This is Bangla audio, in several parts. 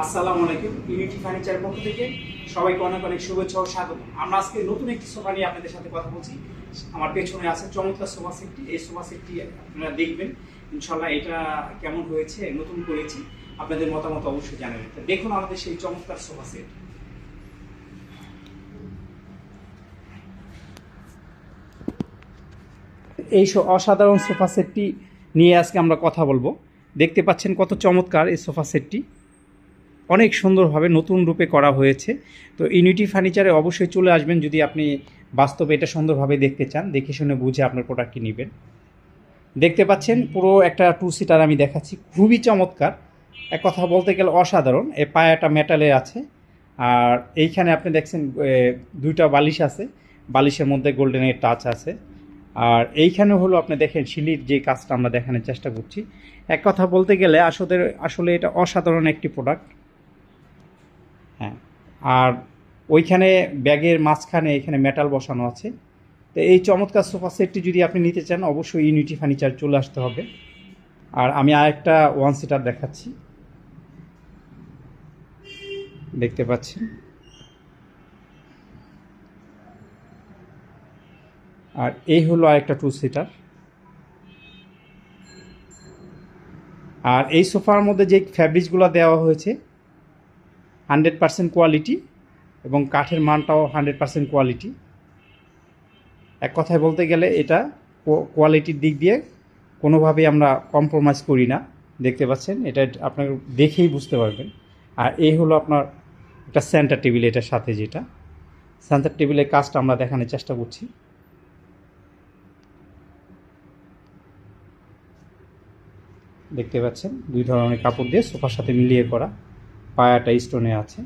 আসসালামু আলাইকুম, ইউনিটি ফার্নিচার পক্ষ থেকে সবাইকে অনেক অনেক শুভেচ্ছা ও স্বাগত। আমরা আজকে নতুন একটি সোফা নিয়ে আপনাদের সাথে কথা বলছি। আমার পেছনে আছে চমৎকার সোফা সেটটি। এই সোফা সেটটি আপনারা দেখবেন ইনশাল্লাহ এটা কেমন হয়েছে, নতুন করেছি, আপনাদের মতামত অবশ্যই জানাবেন। দেখুন আমাদের সেই চমৎকার সোফা সেট। এই অসাধারণ সোফা সেটটি নিয়ে আজকে আমরা কথা বলব। দেখতে পাচ্ছেন কত চমৎকার এই সোফা সেটটি। অনেক সুন্দরভাবে নতুন রূপে করা হয়েছে। তো ইউনিটি ফার্নিচারে অবশ্যই চলে আসবেন যদি আপনি বাস্তবে এটা সুন্দরভাবে দেখতে চান। দেখে শুনে বুঝে আপনার প্রোডাক্টটি নেবেন। দেখতে পাচ্ছেন পুরো একটা টু সিটার আমি দেখাচ্ছি। খুবই চমৎকার। এক কথা বলতে গেলে অসাধারণ। এ পায়াটা মেটালে আছে। আর এইখানে আপনি দেখছেন দুইটা বালিশ আছে। বালিশের মধ্যে গোল্ডেনের টাচ আছে। আর এইখানে হলো আপনি দেখেন শিলির যে কাজটা আমরা দেখানোর চেষ্টা করছি। এক কথা বলতে গেলে আসলে আসলে এটা অসাধারণ একটি প্রোডাক্ট আর ওইখানে ব্যাগের মাঝখানে এখানে মেটাল বসানো আছে। তো এই চমৎকার সোফা সেটটি যদি আপনি নিতে চান, অবশ্যই ইউনিটি ফার্নিচার চলে আসতে হবে। আর আমি আরেকটা ওয়ান সিটার দেখাচ্ছি। দেখতে পাচ্ছেন আর এই হলো আরেকটা টু সিটার আর এই সোফার মধ্যে যে ফ্যাব্রিক্সগুলো দেওয়া হয়েছে হান্ড্রেড পার্সেন্ট কোয়ালিটি এবং কাঠের মানটাও হান্ড্রেড পার্সেন্ট কোয়ালিটি। এক কথায় বলতে গেলে এটা কোয়ালিটির দিক দিয়ে কোনোভাবেই আমরা কম্প্রোমাইজ করি না। দেখতে পাচ্ছেন, এটা আপনার দেখেই বুঝতে পারবেন। আর এই হলো আপনার একটা সেন্টার টেবিল এটার সাথে যেটা। সেন্টার টেবিলের কাজটা আমরা দেখানোর চেষ্টা করছি। দেখতে পাচ্ছেন, দুই ধরনের কাপড় দিয়ে সোফার সাথে মিলিয়ে করা। পায়াটা স্টোনে আছে।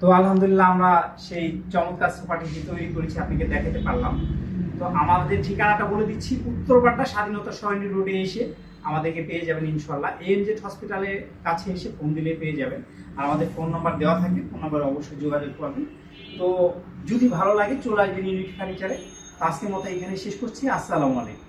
তো আলহামদুলিল্লাহ আমরা সেই চমৎকার সোফাটি তৈরি করেছি, আপনাকে দেখাতে পারলাম। তো আমাদের ঠিকানাটা বলে দিচ্ছি উত্তরপাড়া স্বাধীনতা সরণি রোডে এসে আমাদেরকে পেয়ে যাবেন ইনশাল্লাহ এএমজেড হসপিটালের কাছে এসে ফোন দিলে পেয়ে যাবেন। আর আমাদের ফোন নাম্বার দেওয়া থাকে ফোন নাম্বারে অবশ্যই যোগাযোগ করবেন। তো যদি ভালো লাগে, চলে আসবেন ইউনিট ফার্নিচারে আজকের মতো এখানে শেষ করছি, আসসালামু আলাইকুম।